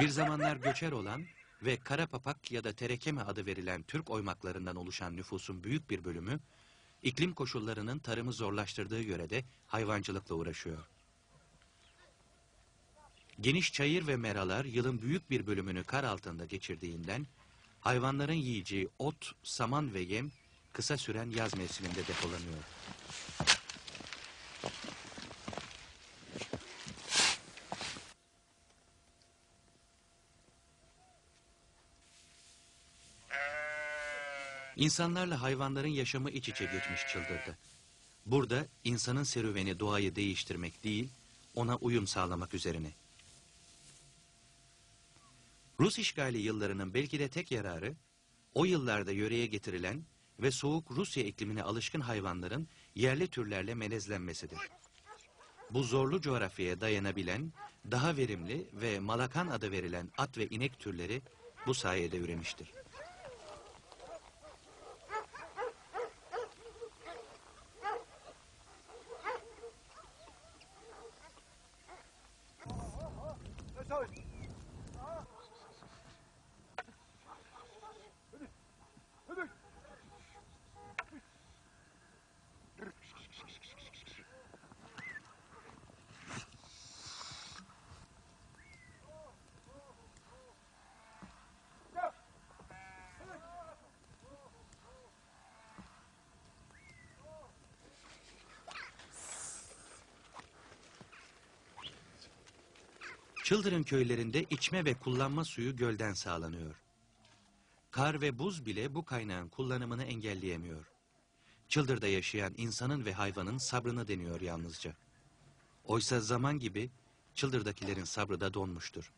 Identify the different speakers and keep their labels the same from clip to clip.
Speaker 1: Bir zamanlar göçer olan ve Karapapak ya da Terekeme adı verilen Türk oymaklarından oluşan nüfusun büyük bir bölümü, iklim koşullarının tarımı zorlaştırdığı yörede hayvancılıkla uğraşıyor. Geniş çayır ve meralar yılın büyük bir bölümünü kar altında geçirdiğinden, hayvanların yiyeceği ot, saman ve yem kısa süren yaz mevsiminde depolanıyor. İnsanlarla hayvanların yaşamı iç içe geçmiş çıldırdı. Burada insanın serüveni doğayı değiştirmek değil, ona uyum sağlamak üzerine. Rus işgali yıllarının belki de tek yararı, o yıllarda yöreye getirilen ve soğuk Rusya iklimine alışkın hayvanların yerli türlerle melezlenmesidir. Bu zorlu coğrafyaya dayanabilen, daha verimli ve malakan adı verilen at ve inek türleri bu sayede üremiştir. Çıldırın köylerinde içme ve kullanma suyu gölden sağlanıyor. Kar ve buz bile bu kaynağın kullanımını engelleyemiyor. Çıldırda yaşayan insanın ve hayvanın sabrını deniyor yalnızca. Oysa zaman gibi çıldırdakilerin sabrı da donmuştur.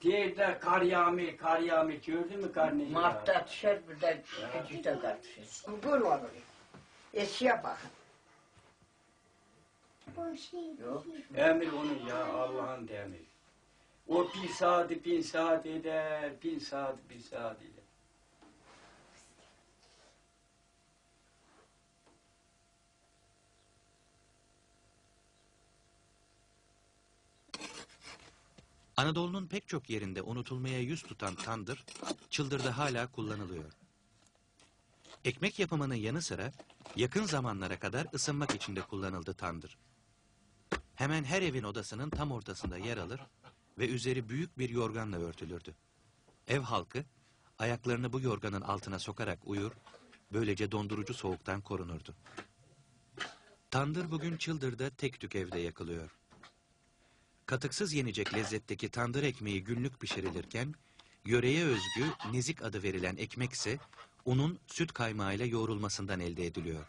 Speaker 2: Diğerde kar yağmıyor, kar yağmıyor. Gördün mü kar ne yağıyor?
Speaker 3: Mart'ta düşer bir de küçükte tartışır.
Speaker 4: Buyur olur. Eskiye bakın.
Speaker 3: Yok.
Speaker 2: Emir onun ya Allah'ın emri. O bir saat bin saat eder, bin saat bin saat eder.
Speaker 1: Anadolu'nun pek çok yerinde unutulmaya yüz tutan tandır, çıldırda hala kullanılıyor. Ekmek yapımının yanı sıra yakın zamanlara kadar ısınmak için de kullanıldı tandır. Hemen her evin odasının tam ortasında yer alır ve üzeri büyük bir yorganla örtülürdü. Ev halkı ayaklarını bu yorganın altına sokarak uyur, böylece dondurucu soğuktan korunurdu. Tandır bugün Çıldır'da tek tük evde yakılıyor. Katıksız yenecek lezzetteki tandır ekmeği günlük pişirilirken, yöreye özgü nezik adı verilen ekmek ise unun süt kaymağıyla yoğrulmasından elde ediliyor.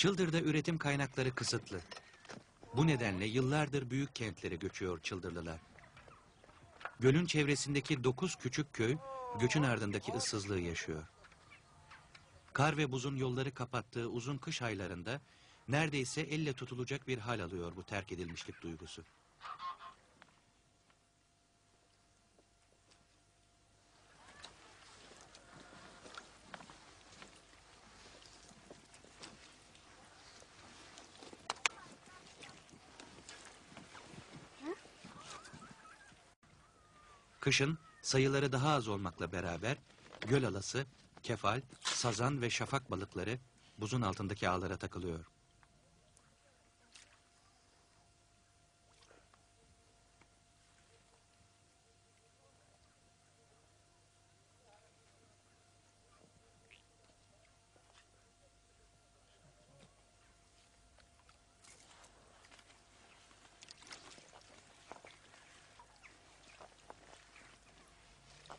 Speaker 1: Çıldır'da üretim kaynakları kısıtlı. Bu nedenle yıllardır büyük kentlere göçüyor Çıldırlılar. Gölün çevresindeki dokuz küçük köy göçün ardındaki ıssızlığı yaşıyor. Kar ve buzun yolları kapattığı uzun kış aylarında neredeyse elle tutulacak bir hal alıyor bu terk edilmişlik duygusu. Kışın sayıları daha az olmakla beraber göl alası, kefal, sazan ve şafak balıkları buzun altındaki ağlara takılıyor.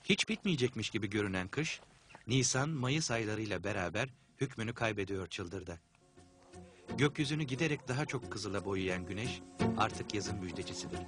Speaker 1: Hiç bitmeyecekmiş gibi görünen kış, Nisan-Mayıs aylarıyla beraber hükmünü kaybediyor çıldırda. Gökyüzünü giderek daha çok kızıla boyayan güneş artık yazın müjdecisidir.